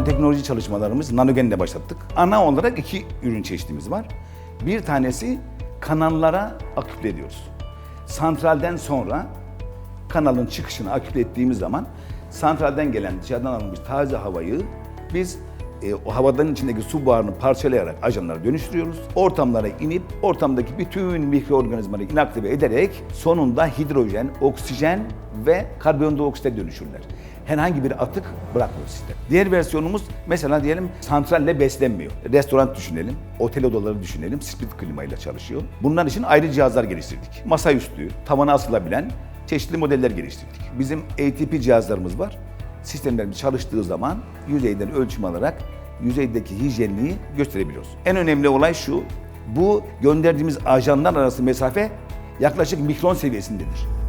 nanoteknoloji çalışmalarımız nanogenle başlattık. Ana olarak iki ürün çeşitimiz var. Bir tanesi kanallara aküple ediyoruz. Santralden sonra kanalın çıkışını aküple ettiğimiz zaman santralden gelen dışarıdan alınmış taze havayı biz e, o havadan içindeki su buharını parçalayarak ajanlara dönüştürüyoruz. Ortamlara inip ortamdaki bütün mikroorganizmaları inaktive ederek sonunda hidrojen, oksijen ve karbondioksit dönüşürler. Herhangi bir atık bırakmıyor sistem. Diğer versiyonumuz mesela diyelim santralle beslenmiyor. Restoran düşünelim, otel odaları düşünelim, split klimayla çalışıyor. Bunlar için ayrı cihazlar geliştirdik. Masaüstü, tavana asılabilen çeşitli modeller geliştirdik. Bizim ATP cihazlarımız var. Sistemlerimiz çalıştığı zaman yüzeyden ölçüm alarak yüzeydeki hijyenliği gösterebiliyoruz. En önemli olay şu, bu gönderdiğimiz ajanlar arası mesafe yaklaşık mikron seviyesindedir.